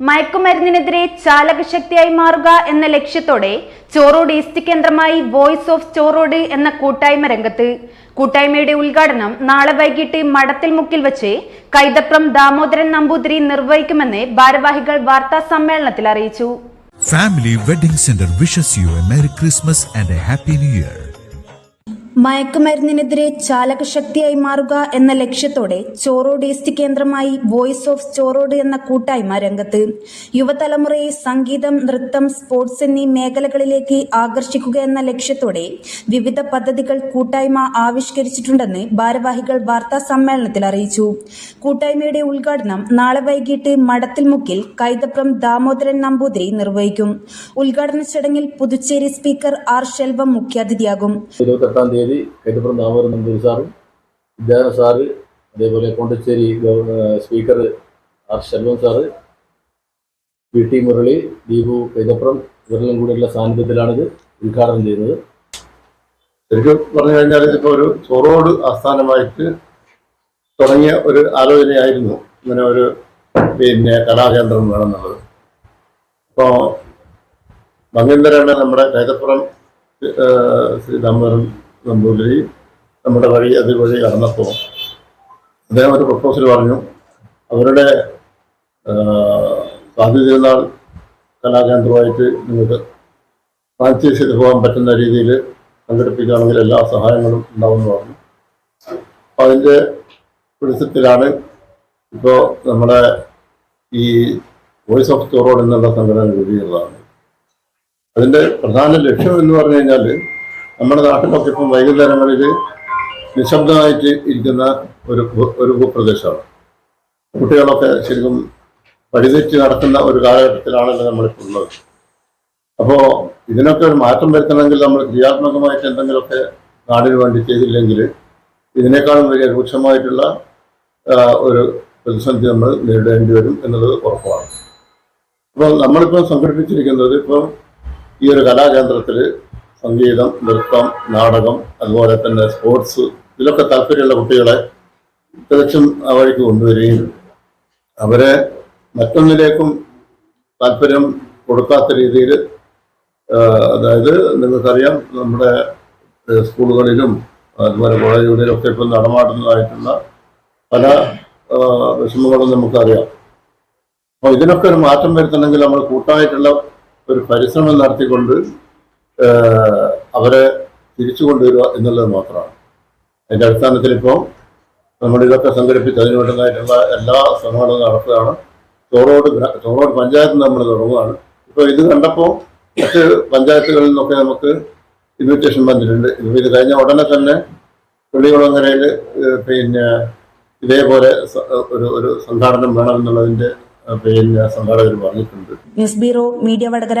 മയക്കുമരുന്നിനെതിരെ ചാലകശക്തിയായി മാറുക എന്ന ലക്ഷ്യത്തോടെ ചോറോഡ് ഈസ്റ്റ് കേന്ദ്രമായി വോയിസ് ഓഫ് ചോറോഡ് എന്ന കൂട്ടായ്മ രംഗത്ത് കൂട്ടായ്മയുടെ ഉദ്ഘാടനം നാളെ വൈകിട്ട് മടത്തിൽ മുക്കിൽ വെച്ച് കൈതപ്രം ദാമോദരൻ നമ്പൂതിരി നിർവഹിക്കുമെന്ന് ഭാരവാഹികൾ വാർത്താ സമ്മേളനത്തിൽ അറിയിച്ചു family wedding centre wishes you a merry Christmas and a happy new Year. മയക്കുമരുന്നിനെതിരെ ചാലകശക്തിയായി മാറുക എന്ന ലക്ഷ്യത്തോടെ ചോറോഡ് ഈസ്റ്റ് കേന്ദ്രമായി വോയിസ് ഓഫ് ചോറോഡ് എന്ന കൂട്ടായ്മ രംഗത്ത്. യുവതലമുറയെ സംഗീതം നൃത്തം സ്പോർട്സ് എന്നീ മേഖലകളിലേക്ക് ആകർഷിക്കുക എന്ന ലക്ഷ്യത്തോടെ വിവിധ പദ്ധതികൾ കൂട്ടായ്മ ആവിഷ്കരിച്ചിട്ടുണ്ടെന്ന് ഭാരവാഹികൾ വാർത്താ സമ്മേളനത്തിൽ അറിയിച്ചു. കൂട്ടായ്മയുടെ ഉദ്ഘാടനം നാളെ വൈകിട്ട് മടത്തിൽ മുക്കിൽ കൈതപ്രം ദാമോദരൻ നമ്പൂതിരി നിർവഹിക്കും. ഉദ്ഘാടന ചടങ്ങിൽ പുതുച്ചേരി സ്പീക്കർ ആർ ശെൽവം മുഖ്യാതിഥിയാകും. തീയതി കൈതപ്പുറം ദാമോദരൻ നമ്പൂരി സാറും വിദ്യാധര സാറ് അതേപോലെ Pondicherry speaker R Selvam sir P T Murali Deepu Kaithapuram ഇവരെല്ലാം കൂടിയുള്ള സാന്നിധ്യത്തിലാണിത് ഉദ്ഘാടനം ചെയ്യുന്നത്. ശരിക്കും പറഞ്ഞു കഴിഞ്ഞാൽ ഇതിപ്പോൾ ഒരു ചൊറോട് ആസ്ഥാനമായിട്ട് തുടങ്ങിയ ഒരു ആലോചനയായിരുന്നു. ഇങ്ങനെ ഒരു പിന്നെ കലാകേന്ദ്രം വേണമെന്നുള്ളത്. അപ്പോൾ മങ്ങിന്തരാണ് നമ്മുടെ കൈതപ്പുറം ശ്രീ ദാമോദരൻ നമ്പൂതിരി നമ്മുടെ വഴി അതുവഴി കടന്നപ്പോൾ അദ്ദേഹം ഒരു പ്രപ്പോസൽ പറഞ്ഞു. അവരുടെ സാധ്യതയുന്നാൾ കലാകേന്ദ്രമായിട്ട് നിങ്ങൾക്ക് ഫ്രാഞ്ചൈസ് ചെയ്ത് പോകാൻ പറ്റുന്ന രീതിയിൽ സംഘടിപ്പിക്കുകയാണെങ്കിൽ എല്ലാ സഹായങ്ങളും ഉണ്ടാവുമെന്ന് പറഞ്ഞു. അപ്പോൾ അതിന്റെ വെളിച്ചത്തിലാണ് ഇപ്പോൾ നമ്മുടെ ഈ വോയിസ് ഓഫ് തോറോഡ് എന്നുള്ള സംഘടന രൂപീകൃതമാണ് അതിന്റെ പ്രധാന ലക്ഷ്യം എന്ന് പറഞ്ഞു കഴിഞ്ഞാൽ നമ്മുടെ നാട്ടിലൊക്കെ ഇപ്പം വൈകുന്നേരങ്ങളിൽ നിശബ്ദമായിട്ട് ഇരിക്കുന്ന ഒരു ഒരു ഭൂപ്രദേശമാണ് കുട്ടികളൊക്കെ ശരിക്കും വഴിതെറ്റി നടക്കുന്ന ഒരു കാലഘട്ടത്തിലാണല്ലോ നമ്മളിപ്പോൾ ഉള്ളത്. അപ്പോൾ ഇതിനൊക്കെ ഒരു മാറ്റം വരുത്തണമെങ്കിൽ നമ്മൾ ക്രിയാത്മകമായിട്ട് എന്തെങ്കിലുമൊക്കെ നാടിന് വേണ്ടി ചെയ്തില്ലെങ്കിൽ ഇതിനേക്കാളും വലിയ രൂക്ഷമായിട്ടുള്ള ഒരു പ്രതിസന്ധി നമ്മൾ നേരിടേണ്ടി വരും എന്നുള്ളത് ഉറപ്പാണ്. അപ്പോൾ നമ്മളിപ്പോൾ സംഘടിപ്പിച്ചിരിക്കുന്നത് ഇപ്പം ഈ ഒരു കലാകേന്ദ്രത്തിൽ സംഗീതം നൃത്തം നാടകം അതുപോലെ തന്നെ സ്പോർട്സ് ഇതിലൊക്കെ താല്പര്യമുള്ള കുട്ടികളെ തികച്ചും ആ വഴിക്ക് കൊണ്ടുവരികയും അവരെ മറ്റൊന്നിലേക്കും താല്പര്യം കൊടുക്കാത്ത രീതിയിൽ അതായത് നിങ്ങൾക്കറിയാം നമ്മുടെ സ്കൂളുകളിലും അതുപോലെ കോളേജുകളിലും ഒക്കെ ഇപ്പം നടമാടുന്നതായിട്ടുള്ള പല വിഷമങ്ങളും നമുക്കറിയാം. അപ്പോൾ ഇതിനൊക്കെ ഒരു മാറ്റം വരുത്തണമെങ്കിൽ നമ്മൾ കൂട്ടായിട്ടുള്ള ഒരു പരിശ്രമം നടത്തിക്കൊണ്ട് അവരെ തിരിച്ചു കൊണ്ടുവരിക എന്നുള്ളത് മാത്രമാണ്. അതിന്റെ അടിസ്ഥാനത്തിൽ ഇപ്പോൾ നമ്മൾ ഇതൊക്കെ സംഘടിപ്പിച്ച് അതിന് വേണ്ടതായിട്ടുള്ള എല്ലാ ശ്രമങ്ങളും നടത്തുകയാണ്. തോറോട് ചോറോട് പഞ്ചായത്ത് നമ്മൾ തുടങ്ങുകയാണ്. ഇപ്പോൾ ഇത് കണ്ടപ്പോൾ മറ്റ് പഞ്ചായത്തുകളിൽ നിന്നൊക്കെ നമുക്ക് ഇൻവിറ്റേഷൻ വന്നിട്ടുണ്ട്. ഇത് കഴിഞ്ഞ ഉടനെ തന്നെ വെള്ളികുളങ്ങരയിൽ പിന്നെ ഇതേപോലെ ഒരു ഒരു സംഘാടനം വേണമെന്നുള്ളതിന്റെ ഏഹ്, പിന്നെ സംഘാടകർ പറഞ്ഞിട്ടുണ്ട്. News bureau media Vadakara